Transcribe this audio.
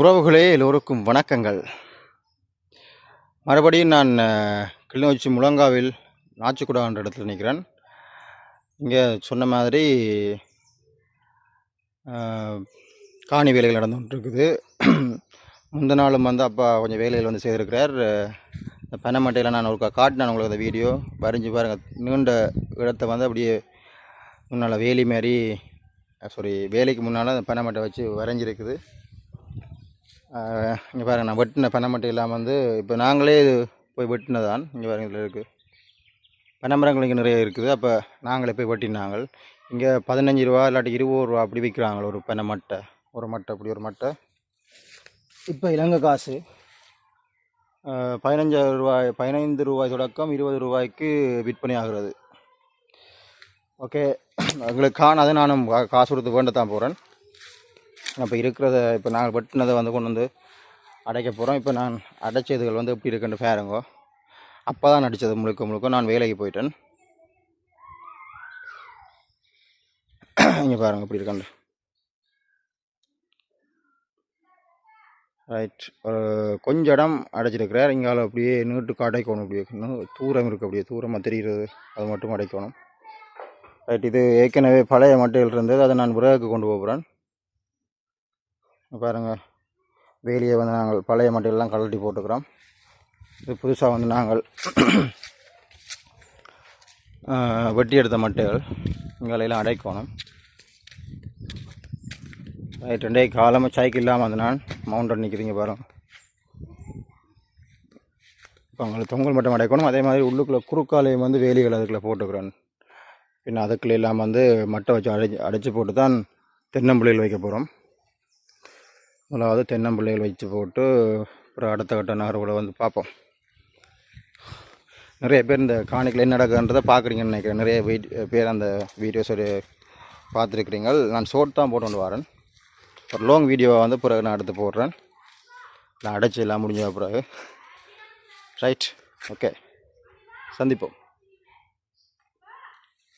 உறவுகளே எல்லோருக்கும் வணக்கங்கள். மறுபடியும் நான் கிளிநொச்சி முழங்காவில் நாச்சிக்குடான்ற இடத்துல நிற்கிறேன். இங்கே சொன்ன மாதிரி காணி வேலைகள் நடந்து கொண்டிருக்குது. முந்த நாளும் வந்து அப்பா கொஞ்சம் வேலைகள் வந்து செய்திருக்கிறார். இந்த பனைமட்டையில் நான் ஒரு காட்டினேன் உங்களுக்கு அந்த வீடியோ. வரைஞ்சி பாருங்கள் நீண்ட இடத்த வந்து அப்படியே முன்னால் வேலி மாதிரி சாரி வேலைக்கு முன்னால் அந்த பனைமட்டை வச்சு வரைஞ்சிருக்குது. இங்கே பாருங்க நான் வெட்டின பனைமட்டை இல்லாமல் வந்து இப்போ நாங்களே போய் வெட்டினதான் இங்கே பாருங்கள் இதில் இருக்குது பனைமரங்கள் இங்கே நிறைய இருக்குது. அப்போ நாங்களே போய் வெட்டினாங்க. இங்கே பதினஞ்சு ரூபா இல்லாட்டி இருபது ரூபா அப்படி விற்கிறாங்க ஒரு பனை மட்டை. ஒரு மட்டை அப்படி ஒரு மட்டை. இப்போ இலங்கை காசு. பதினஞ்சாயிரம் ரூபாய் பதினைந்து ரூபாய் தொடக்கம் இருபது ரூபாய்க்கு விற்பனை ஆகிறது. ஓகே எங்களுக்கு காணாத நானும் கா- காசு கொடுத்து வேண்ட தான் போகிறேன் இப்போ இருக்கிறத இப்போ நாங்கள் வெட்டினதை வந்து கொண்டு வந்து அடைக்க போகிறோம் இப்போ நான் அடைச்சதுகள் வந்து எப்படி இருக்குன்னு ஃபேரங்கோ அப்போ தான் அடித்தது முழுக்க முழுக்க நான் வேலைக்கு போயிட்டேன். இங்கே பாருங்க இப்படி இருக்காண்டு ரைட் ஒரு கொஞ்சம் இடம் அடைச்சிருக்கிறார். இங்கால அப்படியே நீட்டுக்கு அடைக்கணும் அப்படியே. இன்னும் தூரம் இருக்குது அப்படியே. தூரமாக தெரிகிறது. அது மட்டும் அடைக்கணும். ரைட் இது ஏற்கனவே பழைய மட்டையில் இருந்தது. அதை நான் விறகுக்கு கொண்டு போகிறேன் பாருங்கள் வேலியை வந்து நாங்கள் பழைய மட்டையெல்லாம் கழட்டி போட்டுக்கிறோம். இது புதுசாக வந்து நாங்கள் வெட்டி எடுத்த மட்டைகள். இங்கெல்லாம் அடைக்கணும். ரைட் ரெண்டே காலமாக சைக்கிள் இல்லாமல் வந்து நான் மவுண்டன் நிற்கிறீங்க பாருங்க. இப்போ அவங்களுக்கு தொங்கல் மட்டும் அடைக்கணும். அதே மாதிரி உள்ளுக்குள்ளே குறுக்காலையும் வந்து வேலிகள் அதுக்குள்ளே போட்டுக்கிறேன். பின்ன அதுக்குள்ள இல்லாமல் வந்து மட்டை வச்சு அடைச்சி அடைச்சி போட்டு தான் தென்னம்புள்ளியில் வைக்க போகிறோம் முதலாவது தென்னம்பிள்ளைகள் வச்சு போட்டு அப்புறம் அடுத்த கட்ட நகர்வுகளை வந்து பார்ப்போம். நிறைய பேர் இந்த காணிக்கில் என்ன நடக்குன்றதை பார்க்குறீங்கன்னு நினைக்கிறேன். நிறைய வீட் பேர் அந்த வீடியோஸ் ஒரு பார்த்துருக்குறீங்க. நான் ஷோர்ட் தான் போட்டு கொண்டு வரேன். ஒரு லாங் வீடியோவை வந்து பிறகு நான் எடுத்து போடுறேன். நான் அடைச்சி எல்லாம் முடிஞ்ச பிறகு. ரைட் ஓகே சந்திப்போம்.